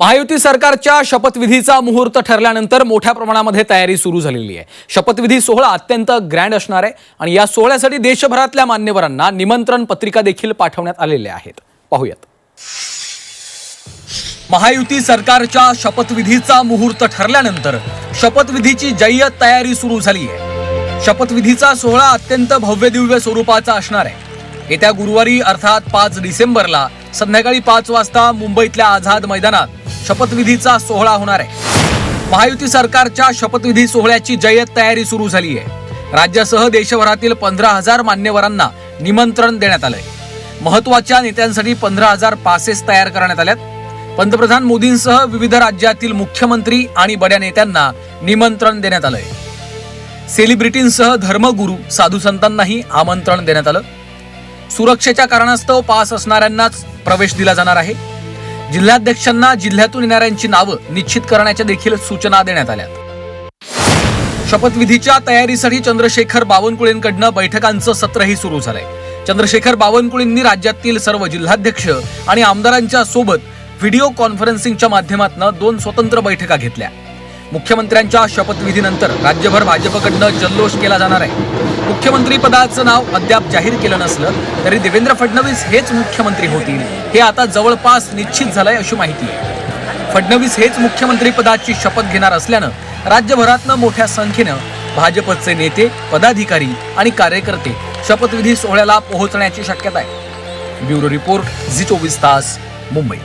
महायुती सरकारच्या शपथविधीचा मुहूर्त ठरल्यानंतर मोठ्या प्रमाणामध्ये तयारी सुरू झालेली आहे. शपथविधी सोहळा अत्यंत ग्रँड असणार आहे आणि या सोहळ्यासाठी देशभरातल्या मान्यवरांना निमंत्रण पत्रिका देखील पाठवण्यात आलेल्या आहेत. पाहूयात. महायुती सरकारच्या शपथविधीचा मुहूर्त ठरल्यानंतर शपथविधीची जय्यत तयारी सुरू झाली आहे. शपथविधीचा सोहळा अत्यंत भव्यदिव्य स्वरूपाचा असणार आहे. येत्या गुरुवारी अर्थात पाच डिसेंबरला संध्याकाळी पाच वाजता मुंबईतल्या आझाद मैदानात शपथविधीचा सोहळा होणार आहे. महायुती सरकारच्या शपथविधी सोहळ्याची जय्यत तयारी सुरू झाली आहे राज्यासह देशभरातील पंधरा हजार मान्यवरांना निमंत्रण देण्यात आलंय. महत्त्वाच्या नेत्यांसाठी पंधरा हजार पासेस तयार करण्यात आल्यात. पंतप्रधान मोदींसह विविध राज्यातील मुख्यमंत्री आणि बड्या नेत्यांना निमंत्रण देण्यात आलंय. सेलिब्रिटींसह धर्मगुरू साधू संतांनाही आमंत्रण देण्यात आलं. सुरक्षेच्या कारणास्तव पास असणाऱ्यांनाच प्रवेश दिला जाणार आहे. जिल्हाध्यक्षांना जिल्ह्यातून येणाऱ्यांची नावं निश्चित करण्याच्या देखील सूचना देण्यात आल्या. शपथविधीच्या तयारीसाठी चंद्रशेखर बावनकुळेंकडनं बैठकांचं सत्रही सुरू झालंय. चंद्रशेखर बावनकुळेंनी राज्यातील सर्व जिल्हाध्यक्ष आणि आमदारांच्या सोबत व्हिडिओ कॉन्फरन्सिंगच्या माध्यमातून दोन स्वतंत्र बैठका घेतल्या. मुख्यमंत्र्यांच्या शपथविधीनंतर राज्यभर भाजपकडनं जल्लोष केला जाणार आहे. मुख्यमंत्री पदाचं नाव अद्याप जाहीर केलं नसलं तरी देवेंद्र फडणवीस हेच मुख्यमंत्री होतील हे आता जवळपास निश्चित झालंय अशी माहिती आहे. फडणवीस हेच मुख्यमंत्री पदाची शपथ घेणार असल्यानं राज्यभरातनं मोठ्या संख्येनं भाजपचे नेते पदाधिकारी आणि कार्यकर्ते शपथविधी सोहळ्याला पोहोचण्याची शक्यता आहे. ब्युरो रिपोर्ट झी चोवीस तास मुंबई.